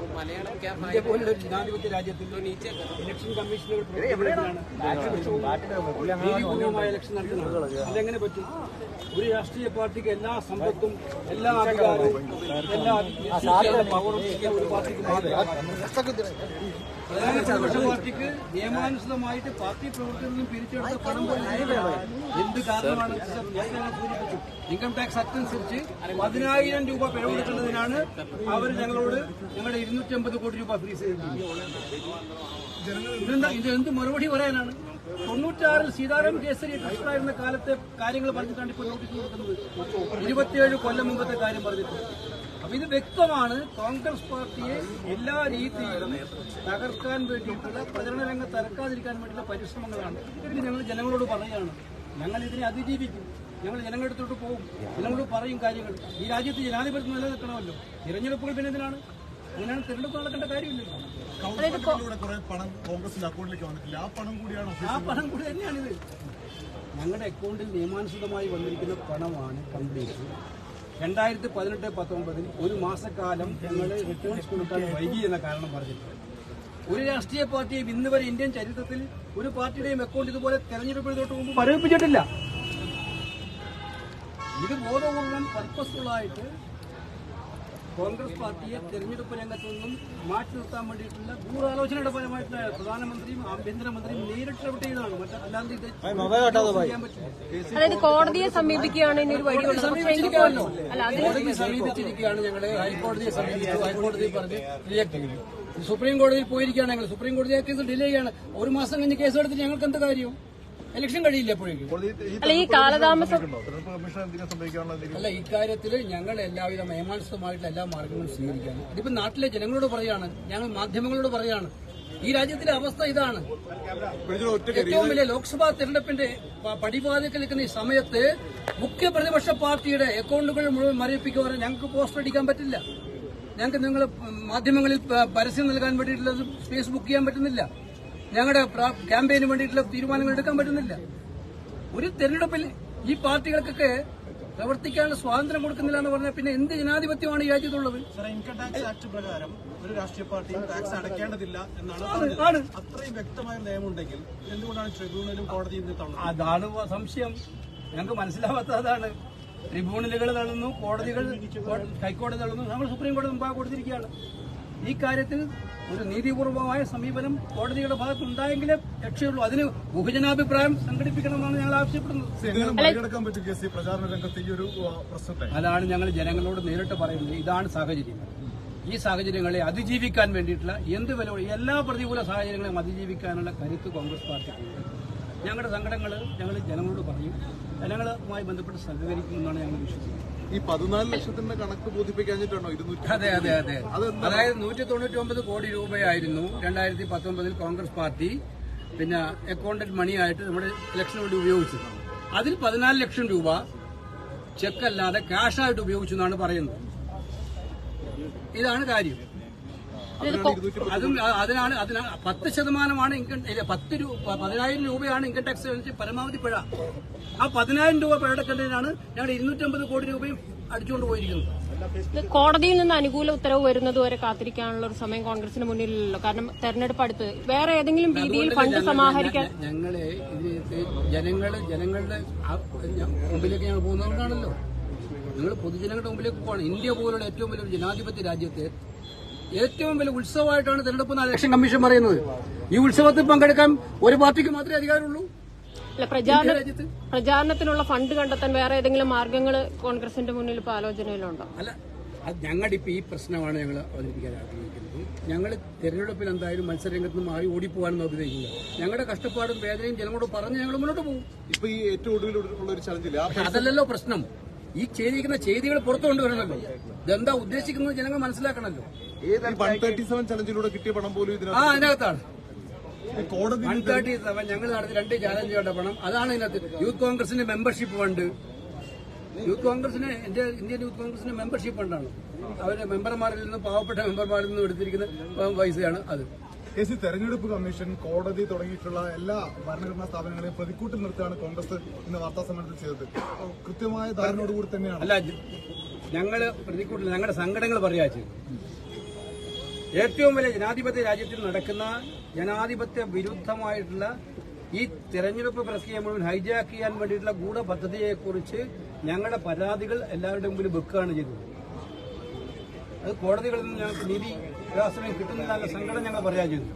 India പോലുള്ള ജനാധിപത്യ രാജ്യത്തിൽ ഇലക്ഷൻ കമ്മീഷനുകൾ നീതിപൂർവമായ ഇലക്ഷൻ നടത്തുന്നത്. അതെങ്ങനെ പറ്റും? ഒരു രാഷ്ട്രീയ പാർട്ടിക്ക് എല്ലാ സമ്പത്തും എല്ലാ അധികാരവും എല്ലാ പവറും ഒരു പാർട്ടിക്ക് പ്രതിപക്ഷ നിയമാനുസൃതമായിട്ട് പാർട്ടി പ്രവർത്തനത്തിൽ നിന്നും പിരിച്ചെടുത്ത പണം. എന്ത് കാരണമാണ് ഇൻകം ടാക്സ് ആക്ട് അനുസരിച്ച് പതിനായിരം രൂപ പിഴവ് കൊടുക്കേണ്ടതിനാണ് അവർ ഞങ്ങളോട് ഞങ്ങളുടെ ഇരുന്നൂറ്റി അമ്പത് കോടി രൂപ ഫ്രീസ് ചെയ്തിട്ടുണ്ട് ഇതെന്താ ഇത് എന്ത് മറുപടി പറയാനാണ്? തൊണ്ണൂറ്റാറിൽ സീതാറാം കേസരി ട്രഷറായിരുന്ന കാലത്തെ കാര്യങ്ങൾ പറഞ്ഞിട്ടാണ് ഇപ്പോൾ നോട്ടീസ് കൊടുക്കുന്നത്. ഇരുപത്തിയേഴ് കൊല്ലം മുമ്പത്തെ കാര്യം പറഞ്ഞിട്ട് അപ്പൊ ഇത് വ്യക്തമാണ്. കോൺഗ്രസ് പാർട്ടിയെ എല്ലാ രീതിയിലും തകർക്കാൻ വേണ്ടിയിട്ടുള്ള പ്രചരണ രംഗത്ത് തകർക്കാതിരിക്കാൻ വേണ്ടിയുള്ള പരിശ്രമങ്ങളാണ്. ഇത് ഞങ്ങൾ ജനങ്ങളോട് പറയുകയാണ്. ഞങ്ങൾ ഇതിനെ അതിജീവിക്കും. ഞങ്ങൾ ജനങ്ങളുടെ അടുത്തോട്ട് പോകും. ജനങ്ങളോട് പറയും കാര്യങ്ങൾ. ഈ രാജ്യത്ത് ജനാധിപത്യം നിലനിൽക്കണമല്ലോ. തിരഞ്ഞെടുപ്പുകൾ പിന്നെ എന്തിനാണ്? അങ്ങനെയാണ് തിരഞ്ഞെടുപ്പ് നടക്കേണ്ട കാര്യമില്ലല്ലോ പണം കോൺഗ്രസിന്റെ അക്കൗണ്ടിലേക്ക് വന്നിട്ടില്ല. ആ പണം കൂടിയാണ് ആ പണം കൂടി തന്നെയാണിത്. ഞങ്ങളുടെ അക്കൗണ്ടിൽ നിയമാനുസൃതമായി വന്നിരിക്കുന്ന പണമാണ് കംപ്ലീറ്റ്. രണ്ടായിരത്തി പതിനെട്ട് പത്തൊമ്പതിൽ ഒരു മാസക്കാലം ഞങ്ങൾ റിട്ടേൺസ് കൊടുക്കാൻ വൈകി എന്ന കാരണം പറഞ്ഞിട്ടുണ്ട്. ഒരു രാഷ്ട്രീയ പാർട്ടിയും ഇന്ന് വരെ ഇന്ത്യൻ ചരിത്രത്തിൽ ഒരു പാർട്ടിയുടെയും അക്കൗണ്ട് ഇതുപോലെ തെരഞ്ഞെടുപ്പിന് തൊട്ട് മുമ്പ് മരവിപ്പിച്ചിട്ടില്ല ഇത് ബോധപൂർവം പർപ്പസ്ഫുള്ളായിട്ട് കോൺഗ്രസ് പാർട്ടിയെ തെരഞ്ഞെടുപ്പ് രംഗത്തു നിന്നും മാറ്റി നിർത്താൻ വേണ്ടിയിട്ടുള്ള ഗൂഢാലോചനയുടെ ഫലമായിട്ടുള്ള പ്രധാനമന്ത്രിയും ആഭ്യന്തരമന്ത്രിയും നേരിട്ട് ഇടപെട്ട് ചെയ്തതാണ്. അല്ലാതെ ഇത് ചെയ്യാൻ പറ്റില്ല. അതായത് കോടതിയെ സമീപിക്കുകയാണ് ഇനി ഒരു അതിന് സമീപിച്ചിരിക്കുകയാണ് ഞങ്ങളെ. ഹൈക്കോടതിയെ സമീപിച്ചു. ഹൈക്കോടതി പറഞ്ഞ് റിജക്ട് ചെയ്തു. സുപ്രീം കോടതിയിൽ പോയിരിക്കുകയാണ് ഞങ്ങൾ സുപ്രീം കോടതി കേസ് ഡിലേ ചെയ്യാണ്. ഒരു മാസം കഴിഞ്ഞ് കേസ് എടുത്തിട്ട് ഞങ്ങൾക്ക് എന്ത് കാര്യം? ഇലക്ഷൻ കഴിയില്ല അപ്പോഴേക്കും അല്ല ഈ കാലതാമസം അല്ല ഇക്കാര്യത്തിൽ ഞങ്ങൾ എല്ലാവിധ നിയമാനുസൃതമായിട്ടുള്ള എല്ലാ മാർഗങ്ങളും സ്വീകരിക്കുകയാണ്. ഇതിപ്പോ നാട്ടിലെ ജനങ്ങളോട് പറയാണ് ഞങ്ങൾ മാധ്യമങ്ങളോട് പറയാണ് ഈ രാജ്യത്തിന്റെ അവസ്ഥ ഇതാണ്. ഏറ്റവും വലിയ ലോക്സഭാ തെരഞ്ഞെടുപ്പിന്റെ പ- നിൽക്കുന്ന ഈ സമയത്ത് മുഖ്യ പ്രതിപക്ഷ പാർട്ടിയുടെ അക്കൗണ്ടുകൾ മുഴുവൻ മരവിപ്പിക്കുവാൻ ഞങ്ങൾക്ക് പോസ്റ്റർ അടിക്കാൻ പറ്റില്ല. ഞങ്ങൾക്ക് നിങ്ങൾ മാധ്യമങ്ങളിൽ പരസ്യം നൽകാൻ വേണ്ടിയിട്ടുള്ളത് ഫേസ്ബുക്ക് ബുക്ക് ചെയ്യാൻ പറ്റുന്നില്ല. ഞങ്ങളുടെ ക്യാമ്പയിന് വേണ്ടിയിട്ടുള്ള തീരുമാനങ്ങൾ എടുക്കാൻ പറ്റുന്നില്ല. ഒരു തെരഞ്ഞെടുപ്പിൽ ഈ പാർട്ടികൾക്കൊക്കെ പ്രവർത്തിക്കാനുള്ള സ്വാതന്ത്ര്യം കൊടുക്കുന്നില്ല എന്ന് പറഞ്ഞാൽ പിന്നെ എന്ത് ജനാധിപത്യമാണ് ഈ രാജ്യത്തുള്ളത്? ഇൻകം ടാക്സ് ആക്ട് പ്രകാരം ഒരു രാഷ്ട്രീയ പാർട്ടിയും ടാക്സ് അടയ്ക്കേണ്ടതില്ല എന്നാണ്. അത്രയും വ്യക്തമായ നിയമമുണ്ടെങ്കിൽ എന്തുകൊണ്ടാണ് ട്രിബ്യൂണലും കോടതിയും അതാണ് സംശയം. ഞങ്ങൾക്ക് മനസ്സിലാവാത്തതാണ്. ട്രിബ്യൂണലുകൾ തള്ളുന്നു കോടതികൾ ഹൈക്കോടതി തള്ളുന്നു. നമ്മൾ സുപ്രീം കോടതി മുമ്പാകെ കൊടുത്തിരിക്കുകയാണ്. ഈ കാര്യത്തിൽ ഒരു നീതിപൂർവമായ സമീപനം കോടതിയുടെ ഭാഗത്ത് ഉണ്ടായെങ്കിലേ രക്ഷയുള്ളൂ. അതിന് ബഹുജനാഭിപ്രായം സംഘടിപ്പിക്കണമെന്നാണ് ഞങ്ങൾ ആവശ്യപ്പെടുന്നത്. അതാണ് ഞങ്ങൾ ജനങ്ങളോട് നേരിട്ട് പറയുന്നത്. ഇതാണ് സാഹചര്യം. ഈ സാഹചര്യങ്ങളെ അതിജീവിക്കാൻ വേണ്ടിയിട്ടുള്ള എന്ത് വില എല്ലാ പ്രതികൂല സാഹചര്യങ്ങളെയും അതിജീവിക്കാനുള്ള കരുത്ത് കോൺഗ്രസ് പാർട്ടിക്കുണ്ട്. ഞങ്ങളുടെ സങ്കടങ്ങൾ ഞങ്ങൾ ജനങ്ങളോട് പറയും. ജനങ്ങളുമായി ബന്ധപ്പെട്ട് സഹകരിക്കുമെന്നാണ് ഞങ്ങൾ വിശ്വസിക്കുന്നത്. ഈ പതിനാല് ലക്ഷത്തിന്റെ കണക്ക് ബോധിപ്പിക്കാഞ്ഞിട്ടാണോ ഇരുന്നൂറ്റി അതെ അതെ അതെ. അതായത് നൂറ്റി തൊണ്ണൂറ്റി ഒമ്പത് കോടി രൂപയായിരുന്നു രണ്ടായിരത്തി പത്തൊമ്പതിൽ കോൺഗ്രസ് പാർട്ടി പിന്നെ അക്കൗണ്ടന്റ് മണിയായിട്ട് നമ്മുടെ ഇലക്ഷന് വേണ്ടി ഉപയോഗിച്ചത്. അതിൽ പതിനാല് ലക്ഷം രൂപ ചെക്കല്ലാതെ ക്യാഷായിട്ട് ഉപയോഗിച്ചു എന്നാണ് പറയുന്നത്. ഇതാണ് കാര്യം. അതും അതിനാണ് അതിനാണ് പത്ത് ശതമാനമാണ് ഇൻകം പത്ത് രൂപ പതിനായിരം രൂപയാണ് ഇൻകം ടാക്സ് പരമാവധി പിഴ. ആ പതിനായിരം രൂപ പിഴ അടക്കേണ്ടതിനാണ് ഞങ്ങൾ ഇരുന്നൂറ്റമ്പത് കോടി രൂപയും അടിച്ചുകൊണ്ട് പോയിരിക്കുന്നത്. കോടതിയിൽ നിന്ന് അനുകൂല ഉത്തരവ് വരുന്നത് വരെ കാത്തിരിക്കാനുള്ള ഒരു സമയം കോൺഗ്രസിന് മുന്നിലില്ലല്ലോ. കാരണം തെരഞ്ഞെടുപ്പ് അടുത്ത് വേറെ ഏതെങ്കിലും രീതിയിൽ ഫണ്ട് സമാഹരിക്കാൻ ഞങ്ങളെ ഇതിനകത്ത് ജനങ്ങൾ ജനങ്ങളുടെ മുമ്പിലേക്ക് ഞങ്ങൾ പോകുന്നതുകൊണ്ടാണല്ലോ. നിങ്ങൾ പൊതുജനങ്ങളുടെ മുമ്പിലേക്ക് പോകണം ഇന്ത്യ പോലുള്ള ഏറ്റവും വലിയൊരു ജനാധിപത്യ രാജ്യത്തെ ഏറ്റവും വലിയ ഉത്സവമായിട്ടാണ് തെരഞ്ഞെടുപ്പ് എന്ന് ഇലക്ഷൻ കമ്മീഷൻ പറയുന്നത്. ഈ ഉത്സവത്തിൽ പങ്കെടുക്കാൻ ഒരു പാർട്ടിക്ക് മാത്രമേ അധികാരമുള്ളൂ. പ്രചാരണത്തിനുള്ള ഫണ്ട് കണ്ടെത്താൻ വേറെ ഏതെങ്കിലും മാർഗങ്ങൾ കോൺഗ്രസിന്റെ മുന്നിൽ ഇപ്പോൾ ആലോചനയിലുണ്ടോ? അല്ല അത് ഞങ്ങളുടെ ഇപ്പൊ ഈ പ്രശ്നമാണ് ഞങ്ങൾ അവതരിപ്പിക്കാൻ ആഗ്രഹിക്കുന്നത്. ഞങ്ങൾ തെരഞ്ഞെടുപ്പിൽ എന്തായാലും മത്സരരംഗത്ത് നിന്ന് മാറി ഓടിപ്പോകാനൊന്നും ആഗ്രഹിക്കില്ല ഞങ്ങളുടെ കഷ്ടപ്പാടും വേദനയും ജനങ്ങളോട് പറഞ്ഞ് ഞങ്ങൾ മുന്നോട്ട് പോകും. ഇപ്പൊ ഈ ഏറ്റവും ഒടുവിലുള്ള ഒരു ചലഞ്ചില്ല അതല്ലല്ലോ പ്രശ്നം. ഈ ചെയ്തിരിക്കുന്ന ചെയ്തികൾ പുറത്തു കൊണ്ടുവരണമല്ലോ ഇതെന്താ ഉദ്ദേശിക്കുന്നത് ജനങ്ങൾ മനസ്സിലാക്കണമല്ലോ വൺ തേർട്ടി സെവൻ ചലഞ്ചിലൂടെ കിട്ടിയ പണം പോലും ആ ഇതിനകത്ത് അതിനകത്താണ് കോടതി വൺ തേർട്ടി സെവൻ ഞങ്ങൾ നടത്തി രണ്ട് ചാലഞ്ചുകളുടെ പണം. അതാണ് ഇതിനകത്ത്. യൂത്ത് കോൺഗ്രസിന്റെ മെമ്പർഷിപ്പ് ഫണ്ട് യൂത്ത് കോൺഗ്രസിന് ഇന്ത്യ ഇന്ത്യൻ യൂത്ത് കോൺഗ്രസിന് മെമ്പർഷിപ്പ് ഫണ്ടാണ് അവരുടെ മെമ്പർമാരിൽ നിന്ന് പാവപ്പെട്ട മെമ്പർമാരിൽ നിന്നും എടുത്തിരിക്കുന്ന പൈസയാണ് അത്. സി തെരഞ്ഞെടുപ്പ് കമ്മീഷൻ കോടതി തുടങ്ങിയിട്ടുള്ള എല്ലാ ഭരണഘടനാ സ്ഥാപനങ്ങളെയും പ്രതിക്കൂട്ടിൽ നിർത്തിയാണ് കോൺഗ്രസ് ഇന്ന് വാർത്താ സമ്മേളനത്തിൽ ചെയ്തത്. കൃത്യമായ ധാരണയോടുകൂടി തന്നെയാണ്. അല്ല ഞങ്ങൾ പ്രതിക്കൂട്ടിൽ ഞങ്ങളുടെ സങ്കടങ്ങൾ പറയാ ചെയ്തു ഏറ്റവും വലിയ ജനാധിപത്യ രാജ്യത്തിൽ നടക്കുന്ന ജനാധിപത്യ വിരുദ്ധമായിട്ടുള്ള ഈ തെരഞ്ഞെടുപ്പ് പ്രക്രിയ മുഴുവൻ ഹൈജാക്ക് ചെയ്യാൻ വേണ്ടിയിട്ടുള്ള ഗൂഢപദ്ധതിയെക്കുറിച്ച് ഞങ്ങളുടെ പരാതികൾ എല്ലാവരുടെ മുമ്പിൽ വെക്കുകയാണ് ചെയ്തത്. അത് കോടതികളിൽ നിന്ന് ഞങ്ങൾക്ക് നീതി വികാസനം കിട്ടുന്നില്ല എന്ന സങ്കടം ഞങ്ങൾ പറയാൻ ചെയ്തു.